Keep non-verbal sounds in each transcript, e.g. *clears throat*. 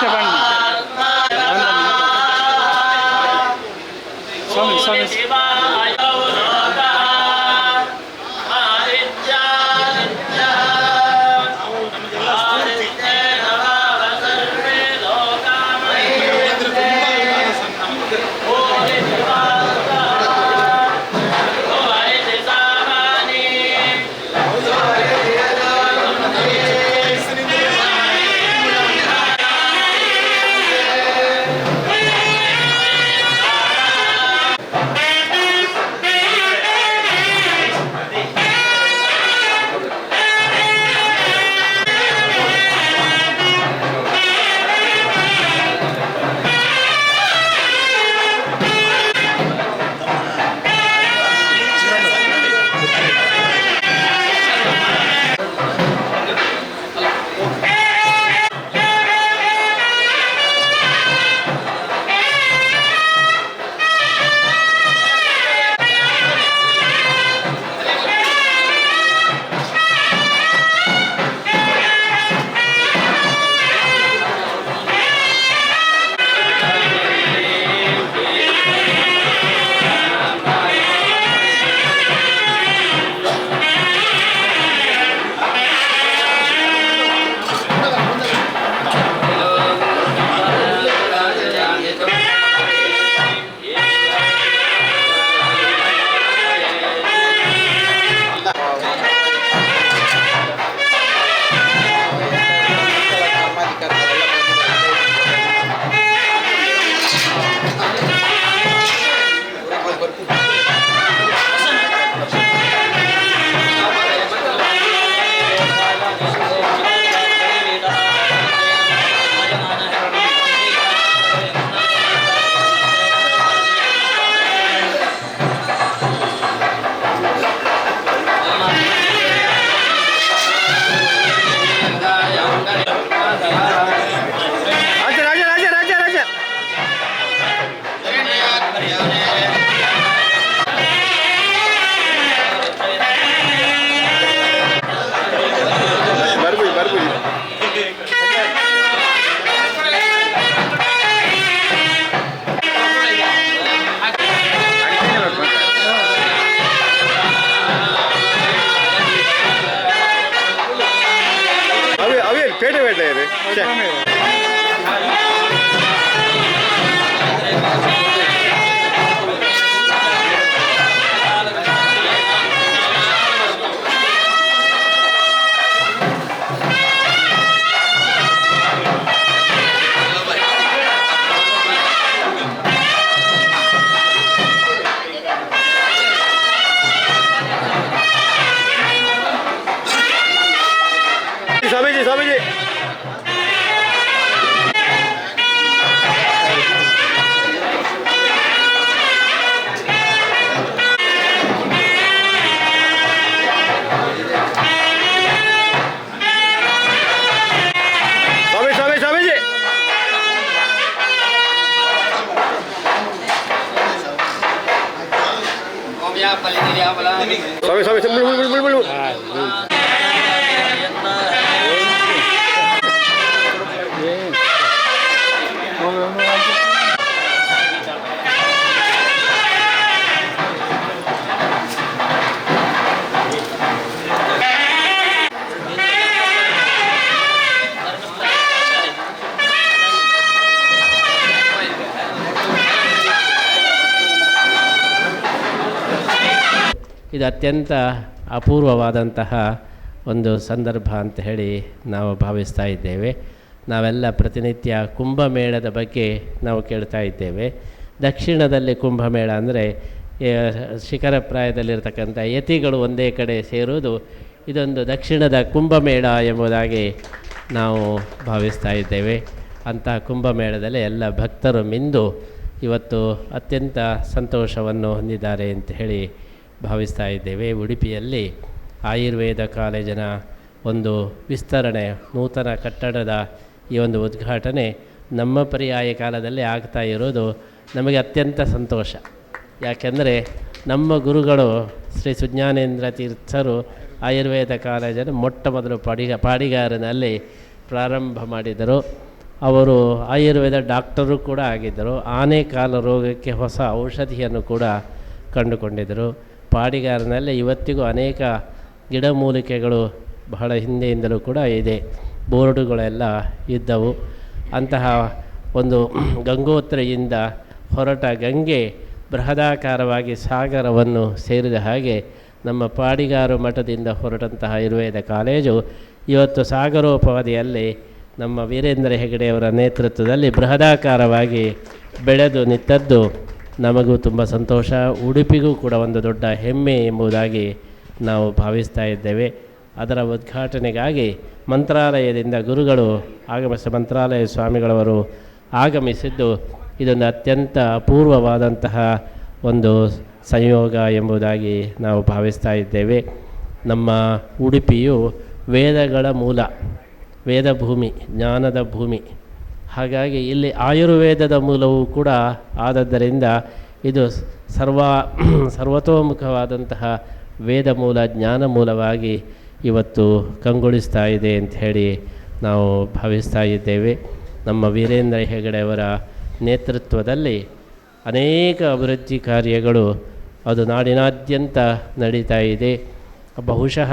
再帮你。ಇದು ಅತ್ಯಂತ ಅಪೂರ್ವವಾದಂತಹ ಒಂದು ಸಂದರ್ಭ ಅಂತ ಹೇಳಿ ನಾವು ಭಾವಿಸ್ತಾ ಇದ್ದೇವೆ. ನಾವೆಲ್ಲ ಪ್ರತಿನಿತ್ಯ ಕುಂಭಮೇಳದ ಬಗ್ಗೆ ನಾವು ಕೇಳ್ತಾ ಇದ್ದೇವೆ. ದಕ್ಷಿಣದಲ್ಲಿ ಕುಂಭಮೇಳ ಅಂದರೆ ಶಿಖರ ಪ್ರಾಯದಲ್ಲಿರ್ತಕ್ಕಂಥ ಯತಿಗಳು ಒಂದೇ ಕಡೆ ಸೇರುವುದು ಇದೊಂದು ದಕ್ಷಿಣದ ಕುಂಭಮೇಳ ಎಂಬುದಾಗಿ ನಾವು ಭಾವಿಸ್ತಾ ಇದ್ದೇವೆ. ಅಂತಹ ಕುಂಭಮೇಳದಲ್ಲಿ ಎಲ್ಲ ಭಕ್ತರು ಮಿಂದು ಇವತ್ತು ಅತ್ಯಂತ ಸಂತೋಷವನ್ನು ಹೊಂದಿದ್ದಾರೆ ಅಂತ ಹೇಳಿ ಭಾವಿಸ್ತಾ ಇದ್ದೇವೆ. ಉಡುಪಿಯಲ್ಲಿ ಆಯುರ್ವೇದ ಕಾಲೇಜಿನ ಒಂದು ವಿಸ್ತರಣೆ, ನೂತನ ಕಟ್ಟಡದ ಈ ಒಂದು ಉದ್ಘಾಟನೆ ನಮ್ಮ ಪರ್ಯಾಯ ಕಾಲದಲ್ಲಿ ಆಗ್ತಾ ಇರೋದು ನಮಗೆ ಅತ್ಯಂತ ಸಂತೋಷ. ಯಾಕೆಂದರೆ ನಮ್ಮ ಗುರುಗಳು ಶ್ರೀ ಸುಜ್ಞಾನೇಂದ್ರ ತೀರ್ಥರು ಆಯುರ್ವೇದ ಕಾಲೇಜನ್ನು ಮೊಟ್ಟ ಮೊದಲು ಪಾಡಿಗ, ಪಾಡಿಗಾರನಲ್ಲಿ ಪ್ರಾರಂಭ ಮಾಡಿದರು. ಅವರು ಆಯುರ್ವೇದ ಡಾಕ್ಟರು ಕೂಡ ಆಗಿದ್ದರು. ಆನೆಕಾಲ ರೋಗಕ್ಕೆ ಹೊಸ ಔಷಧಿಯನ್ನು ಕೂಡ ಕಂಡುಕೊಂಡಿದ್ದರು. ಪಾಡಿಗಾರನಲ್ಲಿ ಇವತ್ತಿಗೂ ಅನೇಕ ಗಿಡಮೂಲಿಕೆಗಳು ಬಹಳ ಹಿಂದೆಯಿಂದಲೂ ಕೂಡ ಇದೆ. ಬೋರ್ಡುಗಳೆಲ್ಲ ಇದ್ದವು. ಅಂತಹ ಒಂದು ಗಂಗೋತ್ರಿಯಿಂದ ಹೊರಟ ಗಂಗೆ ಬೃಹದಾಕಾರವಾಗಿ ಸಾಗರವನ್ನು ಸೇರಿದ ಹಾಗೆ ನಮ್ಮ ಪಾಡಿಗಾರು ಮಠದಿಂದ ಹೊರಟಂತಹ ಆಯುರ್ವೇದ ಕಾಲೇಜು ಇವತ್ತು ಸಾಗರೋಪಾದಿಯಲ್ಲಿ ನಮ್ಮ ವೀರೇಂದ್ರ ಹೆಗಡೆಯವರ ನೇತೃತ್ವದಲ್ಲಿ ಬೃಹದಾಕಾರವಾಗಿ ಬೆಳೆದು ನಿಂತದ್ದು. ನಮಗೂ ತುಂಬ ಸಂತೋಷ. ಉಡುಪಿಗೂ ಕೂಡ ಒಂದು ದೊಡ್ಡ ಹೆಮ್ಮೆ ಎಂಬುದಾಗಿ ನಾವು ಭಾವಿಸ್ತಾ ಇದ್ದೇವೆ. ಅದರ ಉದ್ಘಾಟನೆಗಾಗಿ ಮಂತ್ರಾಲಯದಿಂದ ಗುರುಗಳು ಆಗಮಿಸ ಮಂತ್ರಾಲಯ ಸ್ವಾಮಿಗಳವರು ಆಗಮಿಸಿದ್ದು ಇದೊಂದು ಅತ್ಯಂತ ಅಪೂರ್ವವಾದಂತಹ ಒಂದು ಸಂಯೋಗ ಎಂಬುದಾಗಿ ನಾವು ಭಾವಿಸ್ತಾ ಇದ್ದೇವೆ. ನಮ್ಮ ಉಡುಪಿಯು ವೇದಗಳ ಮೂಲ ವೇದ ಭೂಮಿ ಜ್ಞಾನದ ಭೂಮಿ. ಹಾಗಾಗಿ ಇಲ್ಲಿ ಆಯುರ್ವೇದದ ಮೂಲವೂ ಕೂಡ ಆದದ್ದರಿಂದ ಇದು ಸರ್ವ *clears throat* ಸರ್ವತೋಮುಖವಾದಂತಹ ವೇದ ಮೂಲ, ಜ್ಞಾನ ಮೂಲವಾಗಿ ಇವತ್ತು ಕಂಗೊಳಿಸ್ತಾ ಇದೆ ಅಂತ ಹೇಳಿ ನಾವು ಭಾವಿಸ್ತಾ ಇದ್ದೇವೆ. ನಮ್ಮ ವೀರೇಂದ್ರ ಹೆಗಡೆಯವರ ನೇತೃತ್ವದಲ್ಲಿ ಅನೇಕ ಅಭಿವೃದ್ಧಿ ಕಾರ್ಯಗಳು ಅದು ನಾಡಿನಾದ್ಯಂತ ನಡೀತಾ ಇದೆ. ಬಹುಶಃ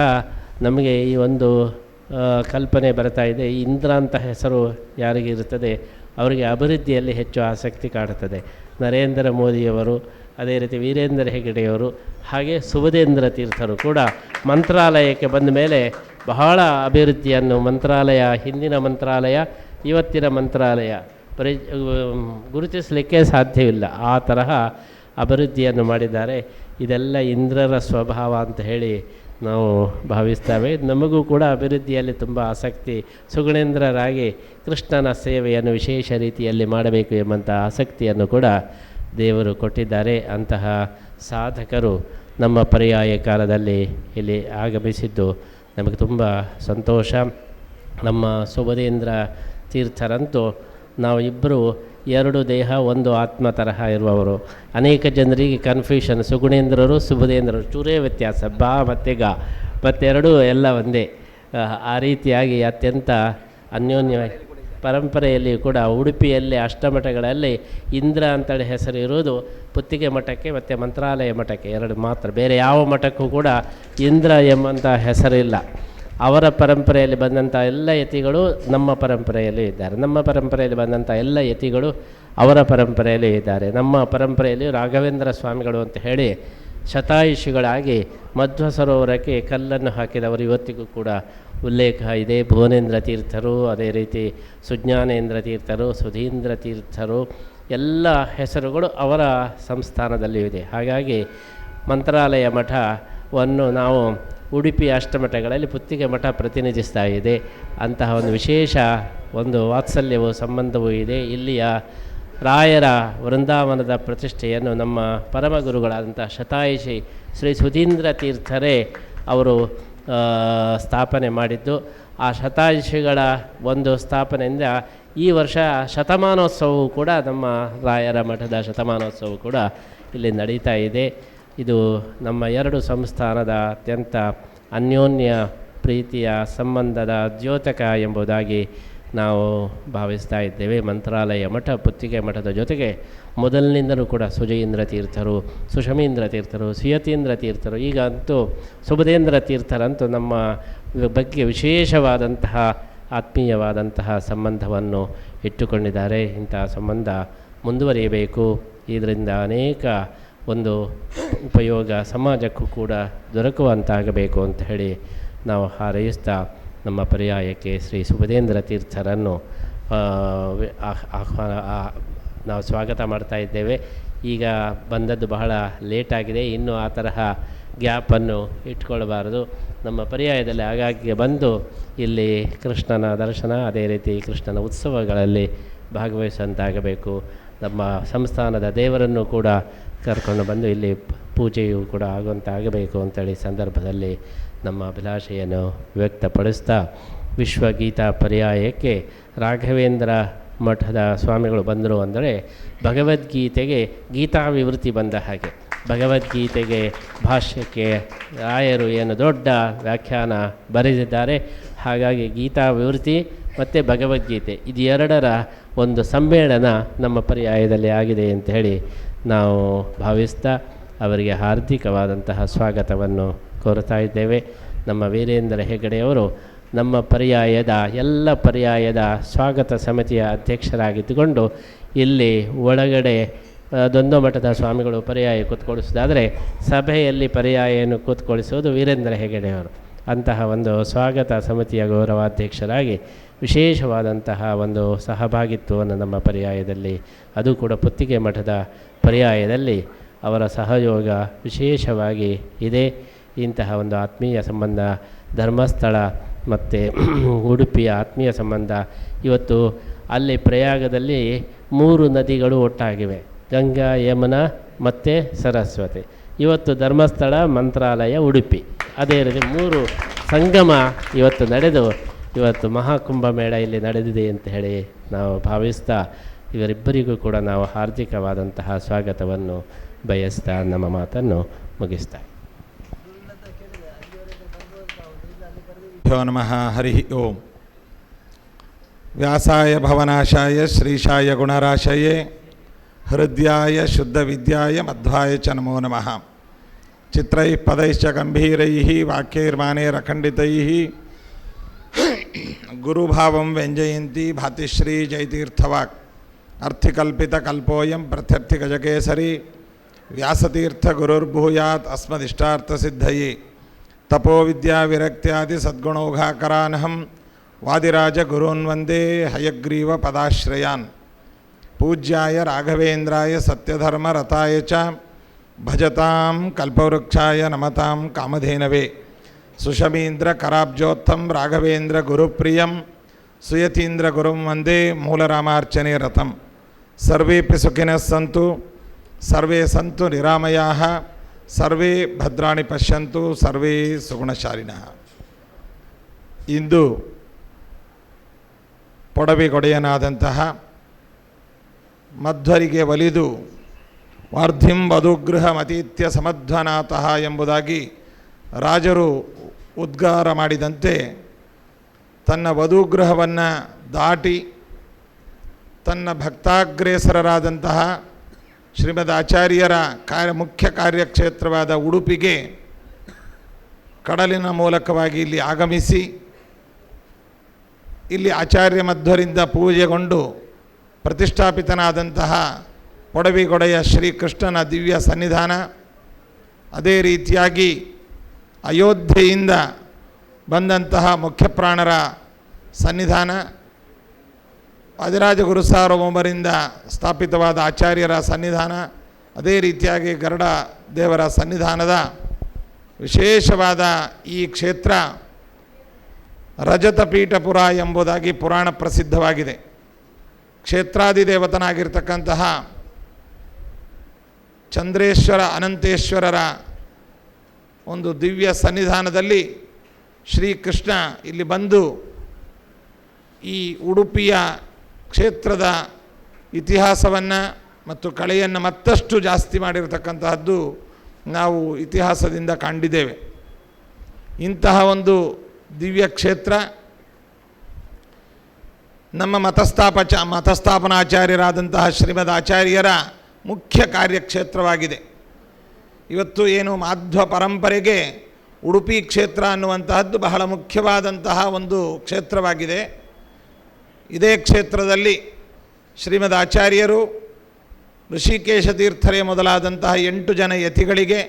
ನಮಗೆ ಈ ಒಂದು ಕಲ್ಪನೆ ಬರ್ತಾ ಇದೆ. ಇಂದ್ರ ಅಂತ ಹೆಸರು ಯಾರಿಗೆ ಇರುತ್ತದೆ? ಅವರಿಗೆ ಅಭಿವೃದ್ಧಿಯಲ್ಲಿ ಹೆಚ್ಚು ಆಸಕ್ತಿ ಕಾಡುತ್ತದೆ. ನರೇಂದ್ರ ಮೋದಿಯವರು, ಅದೇ ರೀತಿ ವೀರೇಂದ್ರ ಹೆಗಡೆಯವರು ಹಾಗೆ ಸುಬುಧೇಂದ್ರ ತೀರ್ಥರು ಕೂಡ ಮಂತ್ರಾಲಯಕ್ಕೆ ಬಂದ ಮೇಲೆ ಬಹಳ ಅಭಿವೃದ್ಧಿಯನ್ನು ಮಂತ್ರಾಲಯ, ಹಿಂದಿನ ಮಂತ್ರಾಲಯ, ಇವತ್ತಿನ ಮಂತ್ರಾಲಯ ಪರಿ ಗುರುತಿಸಲಿಕ್ಕೆ ಸಾಧ್ಯವಿಲ್ಲ. ಆ ತರಹ ಅಭಿವೃದ್ಧಿಯನ್ನು ಮಾಡಿದ್ದಾರೆ. ಇದೆಲ್ಲ ಇಂದ್ರರ ಸ್ವಭಾವ ಅಂತ ಹೇಳಿ ನಾವು ಭಾವಿಸ್ತೇವೆ. ನಮಗೂ ಕೂಡ ಅಭಿವೃದ್ಧಿಯಲ್ಲಿ ತುಂಬ ಆಸಕ್ತಿ. ಸುಗುಣೇಂದ್ರರಾಗಿ ಕೃಷ್ಣನ ಸೇವೆಯನ್ನು ವಿಶೇಷ ರೀತಿಯಲ್ಲಿ ಮಾಡಬೇಕು ಎಂಬಂಥ ಆಸಕ್ತಿಯನ್ನು ಕೂಡ ದೇವರು ಕೊಟ್ಟಿದ್ದಾರೆ. ಅಂತಹ ಸಾಧಕರು ನಮ್ಮ ಪರ್ಯಾಯ ಕಾಲದಲ್ಲಿ ಇಲ್ಲಿ ಆಗಮಿಸಿದ್ದು ನಮಗೆ ತುಂಬ ಸಂತೋಷ. ನಮ್ಮ ಸುಬದೇಂದ್ರ ತೀರ್ಥರಂತೂ ನಾವು ಇಬ್ಬರು ಎರಡು ದೇಹ ಒಂದು ಆತ್ಮ ತರಹ ಇರುವವರು. ಅನೇಕ ಜನರಿಗೆ ಕನ್ಫ್ಯೂಷನ್ ಸುಗುಣೇಂದ್ರರು ಸುಬುಧೇಂದ್ರರು ಚೂರೇ ವ್ಯತ್ಯಾಸ ಬಾ ಮತ್ತು ಗಾ. ಮತ್ತೆರಡೂ ಎಲ್ಲ ಒಂದೇ. ಆ, ರೀತಿಯಾಗಿ ಅತ್ಯಂತ ಅನ್ಯೋನ್ಯವಾಗಿ ಪರಂಪರೆಯಲ್ಲಿ ಕೂಡ ಉಡುಪಿಯಲ್ಲಿ ಅಷ್ಟಮಠಗಳಲ್ಲಿ ಇಂದ್ರ ಅಂತೇಳಿ ಹೆಸರು ಇರುವುದು ಪುತ್ತಿಗೆ ಮಠಕ್ಕೆ ಮತ್ತು ಮಂತ್ರಾಲಯ ಮಠಕ್ಕೆ ಎರಡು ಮಾತ್ರ. ಬೇರೆ ಯಾವ ಮಠಕ್ಕೂ ಕೂಡ ಇಂದ್ರ ಎಂಬಂಥ ಹೆಸರಿಲ್ಲ. ಅವರ ಪರಂಪರೆಯಲ್ಲಿ ಬಂದಂಥ ಎಲ್ಲ ಯತಿಗಳು ನಮ್ಮ ಪರಂಪರೆಯಲ್ಲಿ ಇದ್ದಾರೆ. ನಮ್ಮ ಪರಂಪರೆಯಲ್ಲಿ ಬಂದಂಥ ಎಲ್ಲ ಯತಿಗಳು ಅವರ ಪರಂಪರೆಯಲ್ಲಿ ಇದ್ದಾರೆ. ನಮ್ಮ ಪರಂಪರೆಯಲ್ಲಿ ರಾಘವೇಂದ್ರ ಸ್ವಾಮಿಗಳು ಅಂತ ಹೇಳಿ ಶತಾಯುಷಿಗಳಾಗಿ ಮಧ್ವ ಸರೋವರಕ್ಕೆ ಕಲ್ಲನ್ನು ಹಾಕಿದವರು ಇವತ್ತಿಗೂ ಕೂಡ ಉಲ್ಲೇಖ ಇದೆ. ಭುವನೇಂದ್ರ ತೀರ್ಥರು, ಅದೇ ರೀತಿ ಸುಜ್ಞಾನೇಂದ್ರ ತೀರ್ಥರು, ಸುಧೀಂದ್ರ ತೀರ್ಥರು, ಎಲ್ಲ ಹೆಸರುಗಳು ಅವರ ಸಂಸ್ಥಾನದಲ್ಲಿಯೂ ಇದೆ ಹಾಗಾಗಿ ಮಂತ್ರಾಲಯ ಮಠವನ್ನು ನಾವು ಉಡುಪಿ ಅಷ್ಟಮಠಗಳಲ್ಲಿ ಪುತ್ತಿಗೆ ಮಠ ಪ್ರತಿನಿಧಿಸ್ತಾ ಇದೆ. ಅಂತಹ ಒಂದು ವಿಶೇಷ ಒಂದು ವಾತ್ಸಲ್ಯವು, ಸಂಬಂಧವೂ ಇದೆ. ಇಲ್ಲಿಯ ರಾಯರ ವೃಂದಾವನದ ಪ್ರತಿಷ್ಠೆಯನ್ನು ನಮ್ಮ ಪರಮಗುರುಗಳಾದಂಥ ಶತಾಯುಷಿ ಶ್ರೀ ಸುಧೀಂದ್ರ ತೀರ್ಥರೇ ಅವರು ಸ್ಥಾಪನೆ ಮಾಡಿದ್ದು. ಆ ಶತಾಯುಷಿಗಳ ಒಂದು ಸ್ಥಾಪನೆಯಿಂದ ಈ ವರ್ಷ ಶತಮಾನೋತ್ಸವವು ಕೂಡ ನಮ್ಮ ರಾಯರ ಮಠದ ಶತಮಾನೋತ್ಸವವು ಕೂಡ ಇಲ್ಲಿ ನಡೀತಾ ಇದೆ. ಇದು ನಮ್ಮ ಎರಡು ಸಂಸ್ಥಾನದ ಅತ್ಯಂತ ಅನ್ಯೋನ್ಯ ಪ್ರೀತಿಯ ಸಂಬಂಧದ ದ್ಯೋತಕ ಎಂಬುದಾಗಿ ನಾವು ಭಾವಿಸ್ತಾ ಇದ್ದೇವೆ. ಮಂತ್ರಾಲಯ ಮಠ, ಪುತ್ತಿಗೆ ಮಠದ ಜೊತೆಗೆ ಮೊದಲಿನಿಂದಲೂ ಕೂಡ ಸುಜಯೀಂದ್ರ ತೀರ್ಥರು, ಸುಷಮೀಂದ್ರ ತೀರ್ಥರು, ಸುಯತೀಂದ್ರ ತೀರ್ಥರು ಈಗ ಅಂತೂ ಸುಬುಧೇಂದ್ರ ತೀರ್ಥರಂತೂ ನಮ್ಮ ಬಗ್ಗೆ ವಿಶೇಷವಾದಂತಹ ಆತ್ಮೀಯವಾದಂತಹ ಸಂಬಂಧವನ್ನು ಇಟ್ಟುಕೊಂಡಿದ್ದಾರೆ. ಇಂತಹ ಸಂಬಂಧ ಮುಂದುವರಿಯಬೇಕು. ಇದರಿಂದ ಅನೇಕ ಒಂದು ಉಪಯೋಗ ಸಮಾಜಕ್ಕೂ ಕೂಡ ದೊರಕುವಂತಾಗಬೇಕು ಅಂತ ಹೇಳಿ ನಾವು ಹಾರೈಸ್ತಾ ನಮ್ಮ ಪರ್ಯಾಯಕ್ಕೆ ಶ್ರೀ ಸುಭದೇಂದ್ರ ತೀರ್ಥರನ್ನು ಆಹ್ವಾನ ನಾವು ಸ್ವಾಗತ ಮಾಡ್ತಾ ಇದ್ದೇವೆ. ಈಗ ಬಂದದ್ದು ಬಹಳ ಲೇಟಾಗಿದೆ ಇನ್ನೂ ಆ ತರಹ ಗ್ಯಾಪನ್ನು ಇಟ್ಕೊಳ್ಬಾರದು. ನಮ್ಮ ಪರ್ಯಾಯದಲ್ಲಿ ಆಗಾಗ್ಗೆ ಬಂದು ಇಲ್ಲಿ ಕೃಷ್ಣನ ದರ್ಶನ, ಅದೇ ರೀತಿ ಕೃಷ್ಣನ ಉತ್ಸವಗಳಲ್ಲಿ ಭಾಗವಹಿಸುವಂತಾಗಬೇಕು. ನಮ್ಮ ಸಂಸ್ಥಾನದ ದೇವರನ್ನು ಕೂಡ ಕರ್ಕೊಂಡು ಬಂದು ಇಲ್ಲಿ ಪೂಜೆಯು ಕೂಡ ಆಗುವಂತಾಗಬೇಕು ಅಂತೇಳಿ ಸಂದರ್ಭದಲ್ಲಿ ನಮ್ಮ ಅಭಿಲಾಷೆಯನ್ನು ವ್ಯಕ್ತಪಡಿಸ್ತಾ ವಿಶ್ವಗೀತಾ ಪರ್ಯಾಯಕ್ಕೆ ರಾಘವೇಂದ್ರ ಮಠದ ಸ್ವಾಮಿಗಳು ಬಂದರು ಅಂದರೆ ಭಗವದ್ಗೀತೆಗೆ ಗೀತಾ ವಿವೃತ್ತಿ ಬಂದ ಹಾಗೆ. ಭಗವದ್ಗೀತೆಗೆ ಭಾಷ್ಯಕ್ಕೆ ರಾಯರು ಏನು ದೊಡ್ಡ ವ್ಯಾಖ್ಯಾನ ಬರೆದಿದ್ದಾರೆ. ಹಾಗಾಗಿ ಗೀತಾ ವಿವೃತ್ತಿ ಮತ್ತು ಭಗವದ್ಗೀತೆ, ಇದು ಒಂದು ಸಮ್ಮೇಳನ ನಮ್ಮ ಪರ್ಯಾಯದಲ್ಲಿ ಆಗಿದೆ ಅಂತ ಹೇಳಿ ನಾವು ಭಾವಿಸ್ತಾ ಅವರಿಗೆ ಹಾರ್ದಿಕವಾದಂತಹ ಸ್ವಾಗತವನ್ನು ಕೋರುತ್ತಾ ಇದ್ದೇವೆ. ನಮ್ಮ ವೀರೇಂದ್ರ ಹೆಗಡೆಯವರು ನಮ್ಮ ಪರ್ಯಾಯದ, ಎಲ್ಲ ಪರ್ಯಾಯದ ಸ್ವಾಗತ ಸಮಿತಿಯ ಅಧ್ಯಕ್ಷರಾಗಿದ್ದುಕೊಂಡು ಇಲ್ಲಿ ಒಳಗಡೆ ದೊಂದು ಮಠದ ಸ್ವಾಮಿಗಳು ಪರ್ಯಾಯ ಕೂತ್ಕೊಳಿಸೋದಾದರೆ ಸಭೆಯಲ್ಲಿ ಪರ್ಯಾಯನ್ನು ಕೂತ್ಕೊಳಿಸುವುದು ವೀರೇಂದ್ರ ಹೆಗಡೆಯವರು ಅಂತಹ ಒಂದು ಸ್ವಾಗತ ಸಮಿತಿಯ ಗೌರವಾಧ್ಯಕ್ಷರಾಗಿ ವಿಶೇಷವಾದಂತಹ ಒಂದು ಸಹಭಾಗಿತ್ವವನ್ನು ನಮ್ಮ ಪರ್ಯಾಯದಲ್ಲಿ, ಅದು ಕೂಡ ಪುತ್ತಿಗೆ ಮಠದ ಪರ್ಯಾಯದಲ್ಲಿ ಅವರ ಸಹಯೋಗ ವಿಶೇಷವಾಗಿ ಇದೆ. ಇಂತಹ ಒಂದು ಆತ್ಮೀಯ ಸಂಬಂಧ, ಧರ್ಮಸ್ಥಳ ಮತ್ತು *clears throat* ಉಡುಪಿಯ ಆತ್ಮೀಯ ಸಂಬಂಧ ಇವತ್ತು ಅಲ್ಲಿ ಪ್ರಯಾಗದಲ್ಲಿ ಮೂರು ನದಿಗಳು ಒಟ್ಟಾಗಿವೆ. ಗಂಗಾ, ಯಮುನಾ ಮತ್ತು ಸರಸ್ವತಿ. ಇವತ್ತು ಧರ್ಮಸ್ಥಳ, ಮಂತ್ರಾಲಯ, ಉಡುಪಿ. ಅದೇ ರೀತಿ ಮೂರು ಸಂಗಮ ಇವತ್ತು ನಡೆದು ಇವತ್ತು ಮಹಾಕುಂಭಮೇಳ ಇಲ್ಲಿ ನಡೆದಿದೆ ಅಂತ ಹೇಳಿ ನಾವು ಭಾವಿಸ್ತಾ ಇವರಿಬ್ಬರಿಗೂ ಕೂಡ ನಾವು ಹಾರ್ದಿಕವಾದಂತಹ ಸ್ವಾಗತವನ್ನು ಬಯಸ್ತಾ ನಮ್ಮ ಮಾತನ್ನು ಮುಗಿಸ್ತಾ. ನಮಃ, ಹರಿ ಓಂ. ವ್ಯಾಸಾಯ ಭವನಾಶಾಯ, ಶ್ರೀಶಾಯ ಗುಣರಾಶಯೇ, ಹೃದಯಾಯ ಶುದ್ಧವಿದ್ಯಾಯ ಮಧ್ವಾಯ ಚ ನಮೋ ನಮಃ. ಚಿತ್ರೈ ಪದೈಶ್ಚ ಗಂಭೀರೈ ವಾಕ್ಯೈರ್ಮಾನೇರಖಂಡಿತೈ गुरुभाव व्यंजयती भातिश्री जयतीर्थवाक्। अर्थिकल्पित कल्पोयम प्रत्यर्थि गजकेसरी व्यासतीर्थ गुरुर्भूयात अस्मदिष्टार्थ सिद्धये तपो विद्या विरक्त्यादि सद्गुणौघाकरानहम वादिराज गुरून् वंदे हयग्रीव पदाश्रयान। पूज्याय राघवेन्द्राय सत्यधर्मरताय च। भजतां कल्पवृक्षाय नमतां कामधेनवे। ಸುಷಮೀಂದ್ರ ಕರಾಬ್ಜೋತ್ತಂ ರಾಘವೇಂದ್ರ ಗುರುಪ್ರಿಯಂ, ಸುಯತೀಂದ್ರ ಗುರುಂ ವಂದೇ ಮೂಲರಾಮಾರ್ಚನೆ ರಥಂ. ಸರ್ವೇಪಿ ಸುಖಿನಃ ಸಂತು, ಸರ್ವೇ ಸಂತು ನಿರಾಮಯಾ, ಸರ್ವೇ ಭದ್ರಾಣಿ ಪಶ್ಯಂತು, ಸರ್ವೇ ಸುಗುಣಶಾಲಿನಃ. ಇಂದು ಪೊಡವೆಗೊಡೆಯನಾದಂತಹ ಮಧ್ವರಿಗೆ ಒಲಿದು ವಾರ್ಧಿಂ ವಧುಗೃಹ ಮತೀತ್ಯ ಸಮಧ್ವನಾತಃ ಎಂಬುದಾಗಿ ರಾಜರು ಉದ್ಗಾರ ಮಾಡಿದಂತೆ ತನ್ನ ವಧುಗೃಹವನ್ನು ದಾಟಿ ತನ್ನ ಭಕ್ತಾಗ್ರೇಸರರಾದಂತಹ ಶ್ರೀಮದ್ ಆಚಾರ್ಯರ ಕಾರ್ಯ ಮುಖ್ಯ ಕಾರ್ಯಕ್ಷೇತ್ರವಾದ ಉಡುಪಿಗೆ ಕಡಲಿನ ಮೂಲಕವಾಗಿ ಇಲ್ಲಿ ಆಗಮಿಸಿ ಇಲ್ಲಿ ಆಚಾರ್ಯ ಮಧ್ವರಿಂದ ಪೂಜೆಗೊಂಡು ಪ್ರತಿಷ್ಠಾಪಿತನಾದಂತಹ ಪೊಡವಿಗೊಡೆಯ ಶ್ರೀಕೃಷ್ಣನ ದಿವ್ಯ ಸನ್ನಿಧಾನ ಅದೇ ರೀತಿಯಾಗಿ ಅಯೋಧ್ಯೆಯಿಂದ ಬಂದಂತಹ ಮುಖ್ಯಪ್ರಾಣರ ಸನ್ನಿಧಾನ ವಾದಿರಾಜ ಗುರು ಸಾರ್ವಭೌಮರಿಂದ ಸ್ಥಾಪಿತವಾದ ಆಚಾರ್ಯರ ಸನ್ನಿಧಾನ, ಅದೇ ರೀತಿಯಾಗಿ ಗರುಡ ದೇವರ ಸನ್ನಿಧಾನದ ವಿಶೇಷವಾದ ಈ ಕ್ಷೇತ್ರ ರಜತಪೀಠಪುರ ಎಂಬುದಾಗಿ ಪುರಾಣ ಪ್ರಸಿದ್ಧವಾಗಿದೆ. ಕ್ಷೇತ್ರಾದಿ ದೇವತನಾಗಿರ್ತಕ್ಕಂತಹ ಚಂದ್ರೇಶ್ವರ ಅನಂತೇಶ್ವರರ ಒಂದು ದಿವ್ಯ ಸನ್ನಿಧಾನದಲ್ಲಿ ಶ್ರೀಕೃಷ್ಣ ಇಲ್ಲಿ ಬಂದು ಈ ಉಡುಪಿಯ ಕ್ಷೇತ್ರದ ಇತಿಹಾಸವನ್ನು ಮತ್ತು ಕಳೆಯನ್ನು ಮತ್ತಷ್ಟು ಜಾಸ್ತಿ ಮಾಡಿರತಕ್ಕಂತಹದ್ದು ನಾವು ಇತಿಹಾಸದಿಂದ ಕಂಡಿದ್ದೇವೆ. ಇಂತಹ ಒಂದು ದಿವ್ಯ ಕ್ಷೇತ್ರ ನಮ್ಮ ಮತಸ್ಥಾಪಚ ಮತಸ್ಥಾಪನಾಚಾರ್ಯರಾದಂತಹ ಶ್ರೀಮದ್ ಆಚಾರ್ಯರ ಮುಖ್ಯ ಕಾರ್ಯಕ್ಷೇತ್ರವಾಗಿದೆ. ಇವತ್ತು ಏನು ಮಾಧ್ವ ಪರಂಪರೆಗೆ ಉಡುಪಿ ಕ್ಷೇತ್ರ ಅನ್ನುವಂತಹದ್ದು ಬಹಳ ಮುಖ್ಯವಾದಂತಹ ಒಂದು ಕ್ಷೇತ್ರವಾಗಿದೆ. ಇದೇ ಕ್ಷೇತ್ರದಲ್ಲಿ ಶ್ರೀಮದ್ ಆಚಾರ್ಯರು, ಋಷಿಕೇಶ ತೀರ್ಥರೇ ಮೊದಲಾದಂತಹ ಎಂಟು ಜನ ಯತಿಗಳಿಗೆ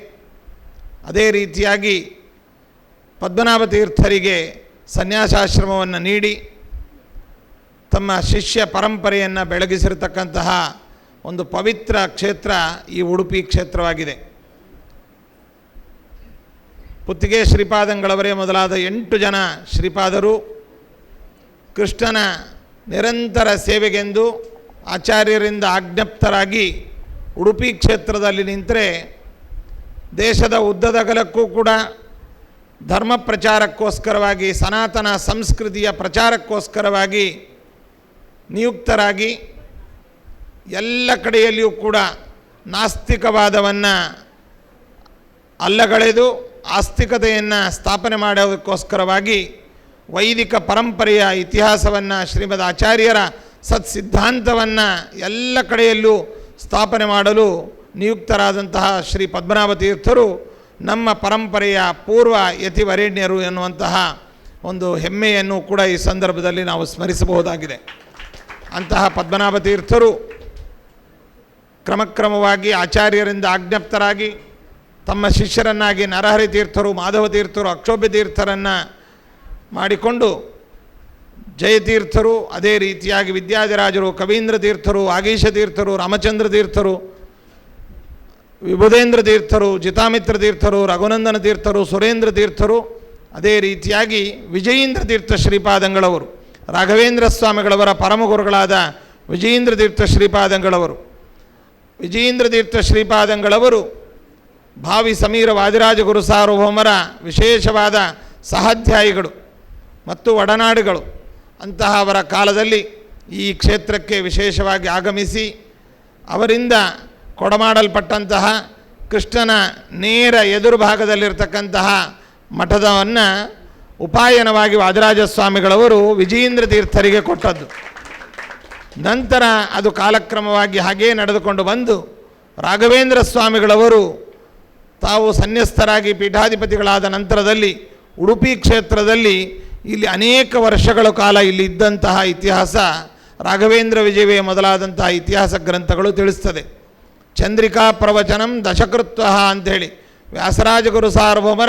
ಅದೇ ರೀತಿಯಾಗಿ ಪದ್ಮನಾಭ ತೀರ್ಥರಿಗೆ ಸನ್ಯಾಸಾಶ್ರಮವನ್ನು ನೀಡಿ ತಮ್ಮ ಶಿಷ್ಯ ಪರಂಪರೆಯನ್ನು ಬೆಳಗಿಸಿರತಕ್ಕಂತಹ ಒಂದು ಪವಿತ್ರ ಕ್ಷೇತ್ರ ಈ ಉಡುಪಿ ಕ್ಷೇತ್ರವಾಗಿದೆ. ಪುತ್ತಿಗೆ ಶ್ರೀಪಾದಂಗಳವರೇ ಮೊದಲಾದ ಎಂಟು ಜನ ಶ್ರೀಪಾದರು ಕೃಷ್ಣನ ನಿರಂತರ ಸೇವೆಗೆಂದು ಆಚಾರ್ಯರಿಂದ ಆಜ್ಞಪ್ತರಾಗಿ ಉಡುಪಿ ಕ್ಷೇತ್ರದಲ್ಲಿ ನಿಂತರೆ ದೇಶದ ಉದ್ದದಗಲಕ್ಕೂ ಕೂಡ ಧರ್ಮ ಪ್ರಚಾರಕ್ಕೋಸ್ಕರವಾಗಿ, ಸನಾತನ ಸಂಸ್ಕೃತಿಯ ಪ್ರಚಾರಕ್ಕೋಸ್ಕರವಾಗಿ ನಿಯುಕ್ತರಾಗಿ ಎಲ್ಲ ಕಡೆಯಲ್ಲಿಯೂ ಕೂಡ ನಾಸ್ತಿಕವಾದವನ್ನು ಅಲ್ಲಗಳೆದು ಆಸ್ತಿಕತೆಯನ್ನು ಸ್ಥಾಪನೆ ಮಾಡೋದಕ್ಕೋಸ್ಕರವಾಗಿ ವೈದಿಕ ಪರಂಪರೆಯ ಇತಿಹಾಸವನ್ನು ಶ್ರೀಮದ್ ಆಚಾರ್ಯರ ಸತ್ಸಿದ್ಧಾಂತವನ್ನು ಎಲ್ಲ ಕಡೆಯಲ್ಲೂ ಸ್ಥಾಪನೆ ಮಾಡಲು ನಿಯುಕ್ತರಾದಂತಹ ಶ್ರೀ ಪದ್ಮನಾಭ ತೀರ್ಥರು ನಮ್ಮ ಪರಂಪರೆಯ ಪೂರ್ವ ಯತಿವರೇಣ್ಯರು ಎನ್ನುವಂತಹ ಒಂದು ಹೆಮ್ಮೆಯನ್ನು ಕೂಡ ಈ ಸಂದರ್ಭದಲ್ಲಿ ನಾವು ಸ್ಮರಿಸಬಹುದಾಗಿದೆ. ಅಂತಹ ಪದ್ಮನಾಭ ತೀರ್ಥರು ಕ್ರಮಕ್ರಮವಾಗಿ ಆಚಾರ್ಯರಿಂದ ಆಜ್ಞಪ್ತರಾಗಿ ತಮ್ಮ ಶಿಷ್ಯರನ್ನಾಗಿ ನರಹರಿ ತೀರ್ಥರು, ಮಾಧವ ತೀರ್ಥರು, ಅಕ್ಷೋಭ್ಯ ತೀರ್ಥರನ್ನು ಮಾಡಿಕೊಂಡು ಜಯತೀರ್ಥರು ಅದೇ ರೀತಿಯಾಗಿ ವಿದ್ಯಾಧಿರಾಜರು ಕವೀಂದ್ರ ತೀರ್ಥರು ಆಗೀಶ ತೀರ್ಥರು, ರಾಮಚಂದ್ರ ತೀರ್ಥರು ವಿಭುಧೇಂದ್ರ ತೀರ್ಥರು, ಜಿತಾಮಿತ್ರ ತೀರ್ಥರು, ರಘುನಂದನ ತೀರ್ಥರು, ಸುರೇಂದ್ರ ತೀರ್ಥರು, ಅದೇ ರೀತಿಯಾಗಿ ವಿಜಯೇಂದ್ರ ತೀರ್ಥ ಶ್ರೀಪಾದಂಗಳವರು, ರಾಘವೇಂದ್ರ ಸ್ವಾಮಿಗಳವರ ಪರಮಗುರುಗಳಾದ ವಿಜಯೇಂದ್ರ ತೀರ್ಥ ಶ್ರೀಪಾದಂಗಳವರು. ವಿಜಯೇಂದ್ರ ತೀರ್ಥ ಶ್ರೀಪಾದಂಗಳವರು ಭಾವಿ ಸಮೀರ ವಾದಿರಾಜ ಗುರು ಸಾರ್ವಭೌಮರ ವಿಶೇಷವಾದ ಸಹಾಧ್ಯಾಯಿಗಳು ಮತ್ತು ಒಡನಾಡುಗಳು. ಅಂತಹ ಅವರ ಕಾಲದಲ್ಲಿ ಈ ಕ್ಷೇತ್ರಕ್ಕೆ ವಿಶೇಷವಾಗಿ ಆಗಮಿಸಿ ಅವರಿಂದ ಕೊಡಮಾಡಲ್ಪಟ್ಟಂತಹ ಕೃಷ್ಣನ ನೇರ ಎದುರು ಭಾಗದಲ್ಲಿರ್ತಕ್ಕಂತಹ ಮಠದವನ್ನು ಉಪಾಯನವಾಗಿ ವಾದಿರಾಜ ಸ್ವಾಮಿಗಳವರು ವಿಜಯೇಂದ್ರ ತೀರ್ಥರಿಗೆ ಕೊಟ್ಟದ್ದು. ನಂತರ ಅದು ಕಾಲಕ್ರಮವಾಗಿ ಹಾಗೇ ನಡೆದುಕೊಂಡು ಬಂದು ರಾಘವೇಂದ್ರ ಸ್ವಾಮಿಗಳವರು ತಾವು ಸನ್ಯಸ್ತರಾಗಿ ಪೀಠಾಧಿಪತಿಗಳಾದ ನಂತರದಲ್ಲಿ ಉಡುಪಿ ಕ್ಷೇತ್ರದಲ್ಲಿ ಇಲ್ಲಿ ಅನೇಕ ವರ್ಷಗಳ ಕಾಲ ಇಲ್ಲಿ ಇದ್ದಂತಹ ಇತಿಹಾಸ ರಾಘವೇಂದ್ರ ವಿಜಯವೇ ಮೊದಲಾದಂತಹ ಇತಿಹಾಸ ಗ್ರಂಥಗಳು ತಿಳಿಸ್ತದೆ. ಚಂದ್ರಿಕಾ ಪ್ರವಚನಂ ದಶಕೃತ್ವ ಅಂಥೇಳಿ ವ್ಯಾಸರಾಜಗುರು ಸಾರ್ವಭೌಮರ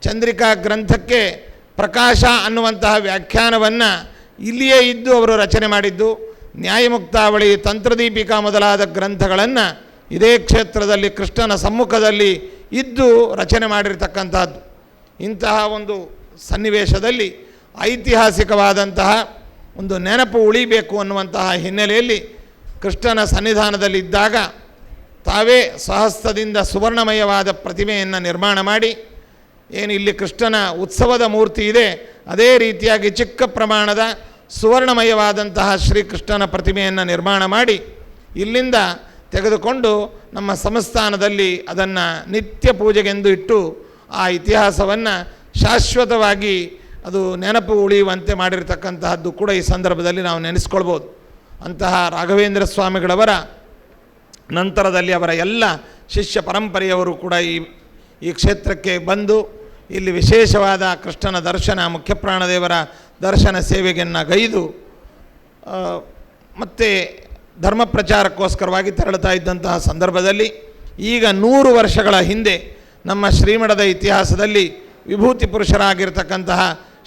ಚಂದ್ರಿಕಾ ಗ್ರಂಥಕ್ಕೆ ಪ್ರಕಾಶ ಅನ್ನುವಂತಹ ವ್ಯಾಖ್ಯಾನವನ್ನು ಇಲ್ಲಿಯೇ ಇದ್ದು ಅವರು ರಚನೆ ಮಾಡಿದ್ದು. ನ್ಯಾಯಮುಕ್ತಾವಳಿ ತಂತ್ರದೀಪಿಕಾ ಮೊದಲಾದ ಗ್ರಂಥಗಳನ್ನು ಇದೇ ಕ್ಷೇತ್ರದಲ್ಲಿ ಕೃಷ್ಣನ ಸಮ್ಮುಖದಲ್ಲಿ ಇದ್ದು ರಚನೆ ಮಾಡಿರ್ತಕ್ಕಂಥದ್ದು. ಇಂತಹ ಒಂದು ಸನ್ನಿವೇಶದಲ್ಲಿ ಐತಿಹಾಸಿಕವಾದಂತಹ ಒಂದು ನೆನಪು ಉಳಿಬೇಕು ಅನ್ನುವಂತಹ ಹಿನ್ನೆಲೆಯಲ್ಲಿ ಕೃಷ್ಣನ ಸನ್ನಿಧಾನದಲ್ಲಿದ್ದಾಗ ತಾವೇ ಸಹಸ್ತದಿಂದ ಸುವರ್ಣಮಯವಾದ ಪ್ರತಿಮೆಯನ್ನು ನಿರ್ಮಾಣ ಮಾಡಿ, ಏನು ಇಲ್ಲಿ ಕೃಷ್ಣನ ಉತ್ಸವದ ಮೂರ್ತಿ ಇದೆ, ಅದೇ ರೀತಿಯಾಗಿ ಚಿಕ್ಕ ಪ್ರಮಾಣದ ಸುವರ್ಣಮಯವಾದಂತಹ ಶ್ರೀಕೃಷ್ಣನ ಪ್ರತಿಮೆಯನ್ನು ನಿರ್ಮಾಣ ಮಾಡಿ, ಇಲ್ಲಿಂದ ತೆಗೆದುಕೊಂಡು ನಮ್ಮ ಸಂಸ್ಥಾನದಲ್ಲಿ ಅದನ್ನು ನಿತ್ಯ ಪೂಜೆಗೆಂದು ಇಟ್ಟು ಆ ಇತಿಹಾಸವನ್ನು ಶಾಶ್ವತವಾಗಿ ಅದು ನೆನಪು ಉಳಿಯುವಂತೆ ಮಾಡಿರತಕ್ಕಂತಹದ್ದು ಕೂಡ ಈ ಸಂದರ್ಭದಲ್ಲಿ ನಾವು ನೆನೆಸ್ಕೊಳ್ಬೋದು. ಅಂತಹ ರಾಘವೇಂದ್ರ ಸ್ವಾಮಿಗಳವರ ನಂತರದಲ್ಲಿ ಅವರ ಎಲ್ಲ ಶಿಷ್ಯ ಪರಂಪರೆಯವರು ಕೂಡ ಈ ಈ ಕ್ಷೇತ್ರಕ್ಕೆ ಬಂದು ಇಲ್ಲಿ ವಿಶೇಷವಾದ ಕೃಷ್ಣನ ದರ್ಶನ, ಮುಖ್ಯಪ್ರಾಣದೇವರ ದರ್ಶನ ಸೇವೆಗೆನ್ನು ಗೈದು ಮತ್ತೆ ಧರ್ಮ ಪ್ರಚಾರಕ್ಕೋಸ್ಕರವಾಗಿ ತೆರಳುತ್ತಾ ಇದ್ದಂತಹ ಸಂದರ್ಭದಲ್ಲಿ ಈಗ ನೂರು ವರ್ಷಗಳ ಹಿಂದೆ ನಮ್ಮ ಶ್ರೀಮಠದ ಇತಿಹಾಸದಲ್ಲಿ ವಿಭೂತಿ ಪುರುಷರಾಗಿರ್ತಕ್ಕಂತಹ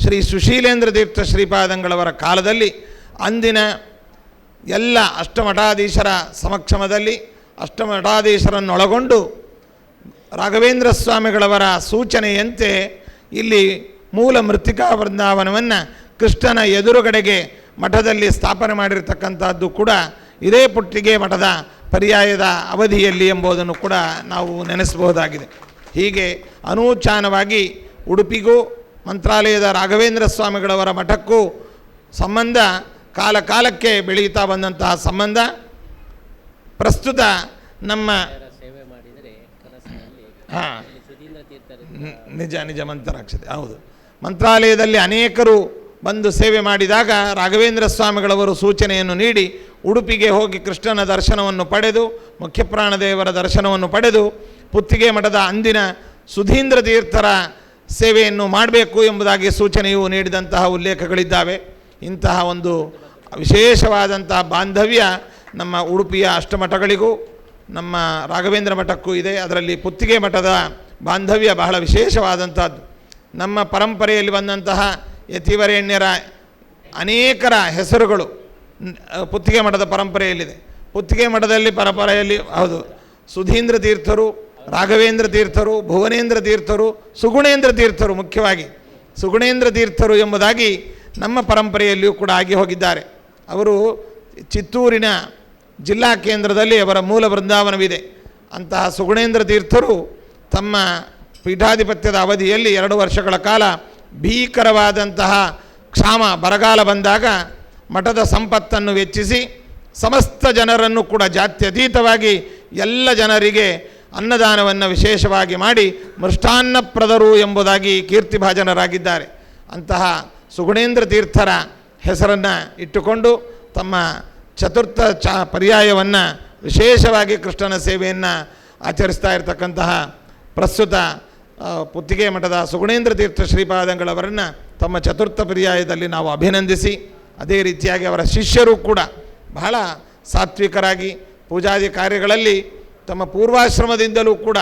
ಶ್ರೀ ಸುಶೀಲೇಂದ್ರ ತೀರ್ಥ ಶ್ರೀಪಾದಂಗಳವರ ಕಾಲದಲ್ಲಿ ಅಂದಿನ ಎಲ್ಲ ಅಷ್ಟಮಠಾಧೀಶರ ಸಮಕ್ಷಮದಲ್ಲಿ ಅಷ್ಟಮಠಾಧೀಶರನ್ನೊಳಗೊಂಡು ರಾಘವೇಂದ್ರ ಸ್ವಾಮಿಗಳವರ ಸೂಚನೆಯಂತೆ ಇಲ್ಲಿ ಮೂಲ ಮೃತ್ತಿಕಾ ವೃಂದಾವನವನ್ನು ಕೃಷ್ಣನ ಎದುರುಗಡೆಗೆ ಮಠದಲ್ಲಿ ಸ್ಥಾಪನೆ ಮಾಡಿರ್ತಕ್ಕಂಥದ್ದು ಕೂಡ ಇದೇ ಪುಟ್ಟಿಗೆ ಮಠದ ಪರ್ಯಾಯದ ಅವಧಿಯಲ್ಲಿ ಎಂಬುದನ್ನು ಕೂಡ ನಾವು ನೆನೆಸಬಹುದಾಗಿದೆ. ಹೀಗೆ ಅನೂಚಾನವಾಗಿ ಉಡುಪಿಗೂ, ಮಂತ್ರಾಲಯದ ರಾಘವೇಂದ್ರ ಸ್ವಾಮಿಗಳವರ ಮಠಕ್ಕೂ ಸಂಬಂಧ ಕಾಲ ಕಾಲಕ್ಕೆ ಬೆಳೆಯುತ್ತಾ ಬಂದಂತಹ ಸಂಬಂಧ, ಪ್ರಸ್ತುತ ನಮ್ಮ ಹಾಂ. ನಿಜ ನಿಜ ಮಂತ್ರಾಕ್ಷತೆ, ಹೌದು. ಮಂತ್ರಾಲಯದಲ್ಲಿ ಅನೇಕರು ಬಂದು ಸೇವೆ ಮಾಡಿದಾಗ ರಾಘವೇಂದ್ರ ಸ್ವಾಮಿಗಳವರು ಸೂಚನೆಯನ್ನು ನೀಡಿ ಉಡುಪಿಗೆ ಹೋಗಿ ಕೃಷ್ಣನ ದರ್ಶನವನ್ನು ಪಡೆದು ಮುಖ್ಯಪ್ರಾಣದೇವರ ದರ್ಶನವನ್ನು ಪಡೆದು, ಪುತ್ತಿಗೆ ಮಠದ ಅಂದಿನ ಸುಧೀಂದ್ರ ತೀರ್ಥರ ಸೇವೆಯನ್ನು ಮಾಡಬೇಕು ಎಂಬುದಾಗಿ ಸೂಚನೆಯು ನೀಡಿದಂತಹ ಉಲ್ಲೇಖಗಳಿದ್ದಾವೆ. ಇಂತಹ ಒಂದು ವಿಶೇಷವಾದಂತಹ ಬಾಂಧವ್ಯ ನಮ್ಮ ಉಡುಪಿಯ ಅಷ್ಟಮಠಗಳಿಗೂ, ನಮ್ಮ ರಾಘವೇಂದ್ರ ಮಠಕ್ಕೂ ಇದೆ. ಅದರಲ್ಲಿ ಪುತ್ತಿಗೆ ಮಠದ ಬಾಂಧವ್ಯ ಬಹಳ ವಿಶೇಷವಾದಂಥದ್ದು. ನಮ್ಮ ಪರಂಪರೆಯಲ್ಲಿ ಬಂದಂತಹ ಯತಿವರೇಣ್ಯರ ಅನೇಕರ ಹೆಸರುಗಳು ಪುತ್ತಿಗೆ ಮಠದ ಪರಂಪರೆಯಲ್ಲಿದೆ. ಪುತ್ತಿಗೆ ಮಠದಲ್ಲಿ ಪರಂಪರೆಯಲ್ಲಿ, ಹೌದು, ಸುಧೀಂದ್ರ ತೀರ್ಥರು, ರಾಘವೇಂದ್ರ ತೀರ್ಥರು, ಭುವನೇಂದ್ರ ತೀರ್ಥರು, ಸುಗುಣೇಂದ್ರ ತೀರ್ಥರು ಮುಖ್ಯವಾಗಿ. ಸುಗುಣೇಂದ್ರ ತೀರ್ಥರು ಎಂಬುದಾಗಿ ನಮ್ಮ ಪರಂಪರೆಯಲ್ಲಿಯೂ ಕೂಡ ಆಗಿ ಹೋಗಿದ್ದಾರೆ. ಅವರು ಚಿತ್ತೂರಿನ ಜಿಲ್ಲಾ ಕೇಂದ್ರದಲ್ಲಿ ಅವರ ಮೂಲ ಬೃಂದಾವನವಿದೆ. ಅಂತಹ ಸುಗುಣೇಂದ್ರ ತೀರ್ಥರು ತಮ್ಮ ಪೀಠಾಧಿಪತ್ಯದ ಅವಧಿಯಲ್ಲಿ ಎರಡು ವರ್ಷಗಳ ಕಾಲ ಭೀಕರವಾದಂತಹ ಕ್ಷಾಮ ಬರಗಾಲ ಬಂದಾಗ ಮಠದ ಸಂಪತ್ತನ್ನು ವೆಚ್ಚಿಸಿ ಸಮಸ್ತ ಜನರನ್ನು ಕೂಡ ಜಾತ್ಯತೀತವಾಗಿ ಎಲ್ಲ ಜನರಿಗೆ ಅನ್ನದಾನವನ್ನು ವಿಶೇಷವಾಗಿ ಮಾಡಿ ಮೃಷ್ಟಾನ್ನಪ್ರದರು ಎಂಬುದಾಗಿ ಕೀರ್ತಿಭಾಜನರಾಗಿದ್ದಾರೆ. ಅಂತಹ ಸುಗುಣೇಂದ್ರ ತೀರ್ಥರ ಹೆಸರನ್ನು ಇಟ್ಟುಕೊಂಡು ತಮ್ಮ ಚತುರ್ಥ ಚ ಪರ್ಯಾಯವನ್ನು ವಿಶೇಷವಾಗಿ ಕೃಷ್ಣನ ಸೇವೆಯನ್ನು ಆಚರಿಸ್ತಾ ಇರತಕ್ಕಂತಹ ಪ್ರಸ್ತುತ ಪುತ್ತಿಗೆ ಮಠದ ಸುಗುಣೇಂದ್ರ ತೀರ್ಥ ಶ್ರೀಪಾದಂಗಳವರನ್ನು ತಮ್ಮ ಚತುರ್ಥ ಪರ್ಯಾಯದಲ್ಲಿ ನಾವು ಅಭಿನಂದಿಸಿ ಅದೇ ರೀತಿಯಾಗಿ ಅವರ ಶಿಷ್ಯರು ಕೂಡ ಬಹಳ ಸಾತ್ವಿಕರಾಗಿ ಪೂಜಾದಿ ಕಾರ್ಯಗಳಲ್ಲಿ ತಮ್ಮ ಪೂರ್ವಾಶ್ರಮದಿಂದಲೂ ಕೂಡ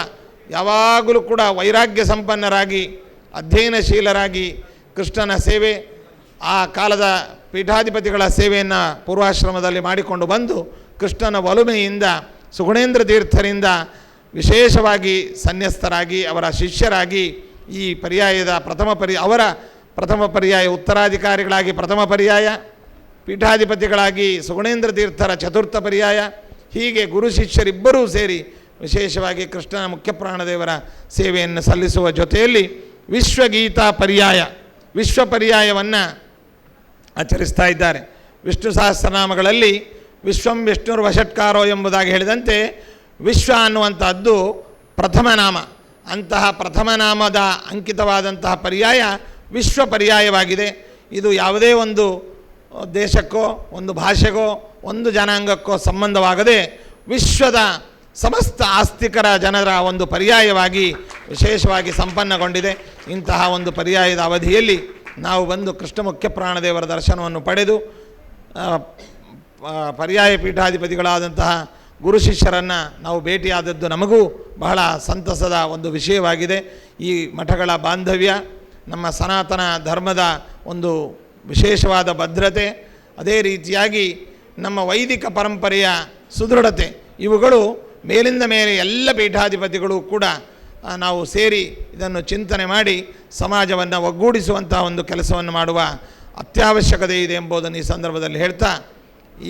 ಯಾವಾಗಲೂ ಕೂಡ ವೈರಾಗ್ಯ ಸಂಪನ್ನರಾಗಿ, ಅಧ್ಯಯನಶೀಲರಾಗಿ ಕೃಷ್ಣನ ಸೇವೆ, ಆ ಕಾಲದ ಪೀಠಾಧಿಪತಿಗಳ ಸೇವೆಯನ್ನು ಪೂರ್ವಾಶ್ರಮದಲ್ಲಿ ಮಾಡಿಕೊಂಡು ಬಂದು ಕೃಷ್ಣನ ಒಲುಮೆಯಿಂದ, ಸುಗುಣೇಂದ್ರ ತೀರ್ಥರಿಂದ ವಿಶೇಷವಾಗಿ ಸನ್ಯಸ್ತರಾಗಿ ಅವರ ಶಿಷ್ಯರಾಗಿ ಈ ಪರ್ಯಾಯದ ಪ್ರಥಮ ಪರಿ ಅವರ ಪ್ರಥಮ ಪರ್ಯಾಯ ಉತ್ತರಾಧಿಕಾರಿಗಳಾಗಿ ಪ್ರಥಮ ಪರ್ಯಾಯ, ಪೀಠಾಧಿಪತಿಗಳಾಗಿ ಸುಗುಣೇಂದ್ರ ತೀರ್ಥರ ಚತುರ್ಥ ಪರ್ಯಾಯ, ಹೀಗೆ ಗುರು ಶಿಷ್ಯರಿಬ್ಬರೂ ಸೇರಿ ವಿಶೇಷವಾಗಿ ಕೃಷ್ಣನ ಮುಖ್ಯ ಪ್ರಾಣದೇವರ ಸೇವೆಯನ್ನು ಸಲ್ಲಿಸುವ ಜೊತೆಯಲ್ಲಿ ವಿಶ್ವಗೀತಾ ಪರ್ಯಾಯ, ವಿಶ್ವ ಪರ್ಯಾಯವನ್ನು ಆಚರಿಸ್ತಾ ಇದ್ದಾರೆ. ವಿಷ್ಣು ಸಹಸ್ರನಾಮಗಳಲ್ಲಿ ವಿಶ್ವಂ ವಿಷ್ಣುರ್ ವಷಟ್ಕಾರೋ ಎಂಬುದಾಗಿ ಹೇಳಿದಂತೆ ವಿಶ್ವ ಅನ್ನುವಂಥದ್ದು ಪ್ರಥಮ ನಾಮ. ಅಂತಹ ಪ್ರಥಮ ನಾಮದ ಅಂಕಿತವಾದಂತಹ ಪರ್ಯಾಯ ವಿಶ್ವ ಪರ್ಯಾಯವಾಗಿದೆ. ಇದು ಯಾವುದೇ ಒಂದು ದೇಶಕ್ಕೋ, ಒಂದು ಭಾಷೆಗೋ, ಒಂದು ಜನಾಂಗಕ್ಕೋ ಸಂಬಂಧವಾಗದೆ ವಿಶ್ವದ ಸಮಸ್ತ ಆಸ್ತಿಕರ ಜನರ ಒಂದು ಪರ್ಯಾಯವಾಗಿ ವಿಶೇಷವಾಗಿ ಸಂಪನ್ನಗೊಂಡಿದೆ. ಇಂತಹ ಒಂದು ಪರ್ಯಾಯದ ಅವಧಿಯಲ್ಲಿ ನಾವು ಬಂದು ಕೃಷ್ಣ ಮುಖ್ಯ ಪ್ರಾಣದೇವರ ದರ್ಶನವನ್ನು ಪಡೆದು ಪರ್ಯಾಯ ಪೀಠಾಧಿಪತಿಗಳಾದಂತಹ ಗುರು ಶಿಷ್ಯರನ್ನು ನಾವು ಭೇಟಿಯಾದದ್ದು ನಮಗೂ ಬಹಳ ಸಂತಸದ ಒಂದು ವಿಷಯವಾಗಿದೆ. ಈ ಮಠಗಳ ಬಾಂಧವ್ಯ ನಮ್ಮ ಸನಾತನ ಧರ್ಮದ ಒಂದು ವಿಶೇಷವಾದ ಭದ್ರತೆ, ಅದೇ ರೀತಿಯಾಗಿ ನಮ್ಮ ವೈದಿಕ ಪರಂಪರೆಯ ಸುದೃಢತೆ, ಇವುಗಳು ಮೇಲಿಂದ ಮೇಲೆ ಎಲ್ಲ ಪೀಠಾಧಿಪತಿಗಳು ಕೂಡ ನಾವು ಸೇರಿ ಇದನ್ನು ಚಿಂತನೆ ಮಾಡಿ ಸಮಾಜವನ್ನು ಒಗ್ಗೂಡಿಸುವಂಥ ಒಂದು ಕೆಲಸವನ್ನು ಮಾಡುವ ಅತ್ಯವಶ್ಯಕತೆ ಇದೆ ಎಂಬುದನ್ನು ಈ ಸಂದರ್ಭದಲ್ಲಿ ಹೇಳ್ತಾ,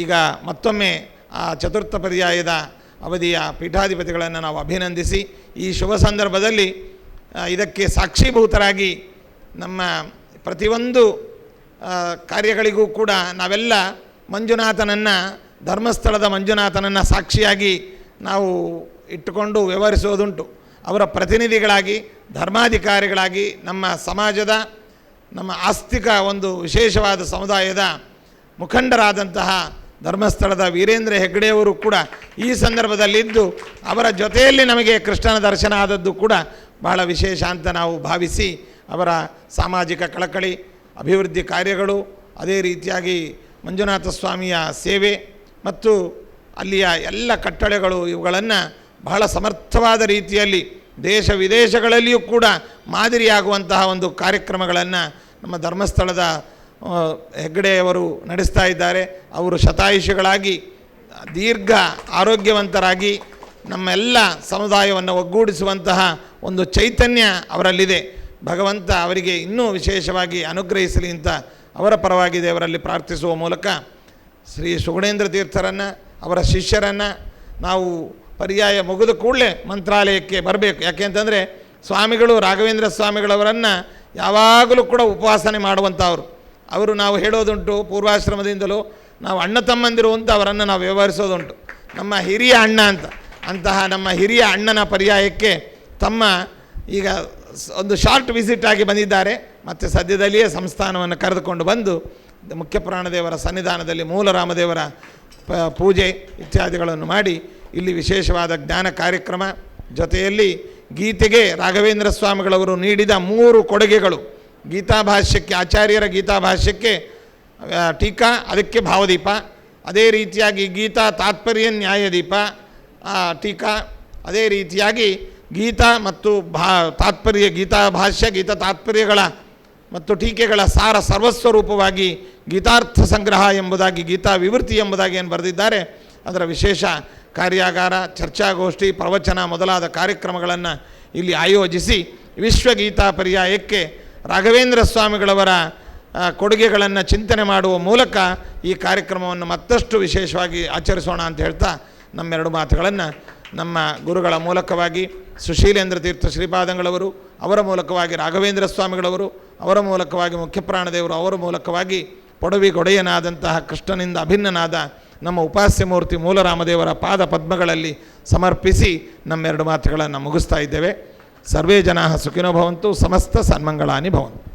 ಈಗ ಮತ್ತೊಮ್ಮೆ ಆ ಚತುರ್ಥ ಪರ್ಯಾಯದ ಅವಧಿಯ ಪೀಠಾಧಿಪತಿಗಳನ್ನು ನಾವು ಅಭಿನಂದಿಸಿ, ಈ ಶುಭ ಸಂದರ್ಭದಲ್ಲಿ ಇದಕ್ಕೆ ಸಾಕ್ಷೀಭೂತರಾಗಿ ನಮ್ಮ ಪ್ರತಿಯೊಂದು ಕಾರ್ಯಗಳಿಗೂ ಕೂಡ ನಾವೆಲ್ಲ ಮಂಜುನಾಥನನ್ನು, ಧರ್ಮಸ್ಥಳದ ಮಂಜುನಾಥನನ್ನು ಸಾಕ್ಷಿಯಾಗಿ ನಾವು ಇಟ್ಟುಕೊಂಡು ವ್ಯವಹರಿಸೋದುಂಟು ಅವರ ಪ್ರತಿನಿಧಿಗಳಾಗಿ, ಧರ್ಮಾಧಿಕಾರಿಗಳಾಗಿ ನಮ್ಮ ಸಮಾಜದ, ನಮ್ಮ ಆಸ್ತಿಕ ಒಂದು ವಿಶೇಷವಾದ ಸಮುದಾಯದ ಮುಖಂಡರಾದಂತಹ ಧರ್ಮಸ್ಥಳದ ವೀರೇಂದ್ರ ಹೆಗ್ಗಡೆಯವರು ಕೂಡ ಈ ಸಂದರ್ಭದಲ್ಲಿದ್ದು ಅವರ ಜೊತೆಯಲ್ಲಿ ನಮಗೆ ಕೃಷ್ಣನ ದರ್ಶನ ಆದದ್ದು ಕೂಡ ಬಹಳ ವಿಶೇಷ ಅಂತ ನಾವು ಭಾವಿಸಿ ಅವರ ಸಾಮಾಜಿಕ ಕಳಕಳಿ, ಅಭಿವೃದ್ಧಿ ಕಾರ್ಯಗಳು, ಅದೇ ರೀತಿಯಾಗಿ ಮಂಜುನಾಥ ಸ್ವಾಮಿಯ ಸೇವೆ ಮತ್ತು ಅಲ್ಲಿಯ ಎಲ್ಲ ಕಟ್ಟಳೆಗಳು ಇವುಗಳನ್ನು ಬಹಳ ಸಮರ್ಥವಾದ ರೀತಿಯಲ್ಲಿ ದೇಶ ವಿದೇಶಗಳಲ್ಲಿಯೂ ಕೂಡ ಮಾದರಿಯಾಗುವಂತಹ ಒಂದು ಕಾರ್ಯಕ್ರಮಗಳನ್ನು ನಮ್ಮ ಧರ್ಮಸ್ಥಳದ ಹೆಗ್ಗಡೆಯವರು ನಡೆಸ್ತಾ ಇದ್ದಾರೆ. ಅವರು ಶತಾಯುಷಿಗಳಾಗಿ, ದೀರ್ಘ ಆರೋಗ್ಯವಂತರಾಗಿ ನಮ್ಮೆಲ್ಲ ಸಮುದಾಯವನ್ನು ಒಗ್ಗೂಡಿಸುವಂತಹ ಒಂದು ಚೈತನ್ಯ ಅವರಲ್ಲಿದೆ. ಭಗವಂತ ಅವರಿಗೆ ಇನ್ನೂ ವಿಶೇಷವಾಗಿ ಅನುಗ್ರಹಿಸಲಿ ಅಂತ ಅವರ ಪರವಾಗಿ ದೇವರಲ್ಲಿ ಪ್ರಾರ್ಥಿಸುವ ಮೂಲಕ ಶ್ರೀ ಸುಗುಣೇಂದ್ರ ತೀರ್ಥರನ್ನು, ಅವರ ಶಿಷ್ಯರನ್ನು ನಾವು ಪರ್ಯಾಯ ಮುಗಿದು ಕೂಡಲೇ ಮಂತ್ರಾಲಯಕ್ಕೆ ಬರಬೇಕು. ಯಾಕೆಂತಂದರೆ ಸ್ವಾಮಿಗಳು, ರಾಘವೇಂದ್ರ ಸ್ವಾಮಿಗಳವರನ್ನು ಯಾವಾಗಲೂ ಕೂಡ ಉಪವಾಸನೆ ಮಾಡುವಂಥವ್ರು. ಅವರು ನಾವು ಹೇಳೋದುಂಟು, ಪೂರ್ವಾಶ್ರಮದಿಂದಲೂ ನಾವು ಅಣ್ಣ ತಮ್ಮಂದಿರು ಅಂತ ಅವರನ್ನು ನಾವು ವ್ಯವಹರಿಸೋದುಂಟು. ನಮ್ಮ ಹಿರಿಯ ಅಣ್ಣ ಅಂತ. ಅಂತಹ ನಮ್ಮ ಹಿರಿಯ ಅಣ್ಣನ ಪರ್ಯಾಯಕ್ಕೆ ತಮ್ಮ ಈಗ ಒಂದು ಶಾರ್ಟ್ ವಿಸಿಟ್ ಆಗಿ ಬಂದಿದ್ದಾರೆ. ಮತ್ತು ಸದ್ಯದಲ್ಲಿಯೇ ಸಂಸ್ಥಾನವನ್ನು ಕರೆದುಕೊಂಡು ಬಂದು ಮುಖ್ಯ ಪ್ರಾಣದೇವರ ಸನ್ನಿಧಾನದಲ್ಲಿ ಮೂಲ ರಾಮದೇವರ ಪ- ಪೂಜೆ ಇತ್ಯಾದಿಗಳನ್ನು ಮಾಡಿ, ಇಲ್ಲಿ ವಿಶೇಷವಾದ ಜ್ಞಾನ ಕಾರ್ಯಕ್ರಮ ಜೊತೆಯಲ್ಲಿ ಗೀತೆಗೆ ರಾಘವೇಂದ್ರ ಸ್ವಾಮಿಗಳವರು ನೀಡಿದ ಮೂರು ಕೊಡುಗೆಗಳು. ಗೀತಾಭಾಷ್ಯಕ್ಕೆ ಆಚಾರ್ಯರ ಗೀತಾಭಾಷ್ಯಕ್ಕೆ ಟೀಕಾ, ಅದಕ್ಕೆ ಭಾವದೀಪ. ಅದೇ ರೀತಿಯಾಗಿ ಗೀತಾ ತಾತ್ಪರ್ಯ ನ್ಯಾಯದೀಪ ಟೀಕಾ. ಅದೇ ರೀತಿಯಾಗಿ ಗೀತಾ ಮತ್ತು ಭಾ, ತಾತ್ಪರ್ಯ, ಗೀತಾ ಭಾಷ್ಯ, ಗೀತಾ ತಾತ್ಪರ್ಯಗಳ ಮತ್ತು ಟೀಕೆಗಳ ಸಾರ ಸರ್ವಸ್ವರೂಪವಾಗಿ ಗೀತಾರ್ಥ ಸಂಗ್ರಹ ಎಂಬುದಾಗಿ, ಗೀತಾ ವಿವೃತ್ತಿ ಎಂಬುದಾಗಿ ಏನು ಬರೆದಿದ್ದಾರೆ, ಅದರ ವಿಶೇಷ ಕಾರ್ಯಾಗಾರ, ಚರ್ಚಾಗೋಷ್ಠಿ, ಪ್ರವಚನ ಮೊದಲಾದ ಕಾರ್ಯಕ್ರಮಗಳನ್ನು ಇಲ್ಲಿ ಆಯೋಜಿಸಿ ವಿಶ್ವಗೀತಾ ಪರ್ಯಾಯಕ್ಕೆ ರಾಘವೇಂದ್ರ ಸ್ವಾಮಿಗಳವರ ಕೊಡುಗೆಗಳನ್ನು ಚಿಂತನೆ ಮಾಡುವ ಮೂಲಕ ಈ ಕಾರ್ಯಕ್ರಮವನ್ನು ಮತ್ತಷ್ಟು ವಿಶೇಷವಾಗಿ ಆಚರಿಸೋಣ ಅಂತ ಹೇಳ್ತಾ ನಮ್ಮೆರಡು ಮಾತುಗಳನ್ನು ನಮ್ಮ ಗುರುಗಳ ಮೂಲಕವಾಗಿ ಸುಶೀಲೇಂದ್ರ ತೀರ್ಥ ಶ್ರೀಪಾದಂಗಳವರು, ಅವರ ಮೂಲಕವಾಗಿ ರಾಘವೇಂದ್ರ ಸ್ವಾಮಿಗಳವರು, ಅವರ ಮೂಲಕವಾಗಿ ಮುಖ್ಯಪ್ರಾಣದೇವರು, ಅವರ ಮೂಲಕವಾಗಿ ಪೊಡವಿ ಗೊಡೆಯನಾದಂತಹ ಕೃಷ್ಣನಿಂದ ಅಭಿನ್ನನಾದ ನಮ್ಮ ಉಪಾಸ್ಯ ಮೂರ್ತಿ ಮೂಲರಾಮದೇವರ ಪಾದ ಪದ್ಮಗಳಲ್ಲಿ ಸಮರ್ಪಿಸಿ ನಮ್ಮೆರಡು ಮಾತುಗಳನ್ನು ಮುಗಿಸ್ತಾ ಇದ್ದೇವೆ. ಸರ್ವೇ ಜನಾ ಸುಖಿನೋ ಭವಂತು, ಸಮಸ್ತ ಸನ್ಮಂಗಳಾನಿ ಭವಂತು.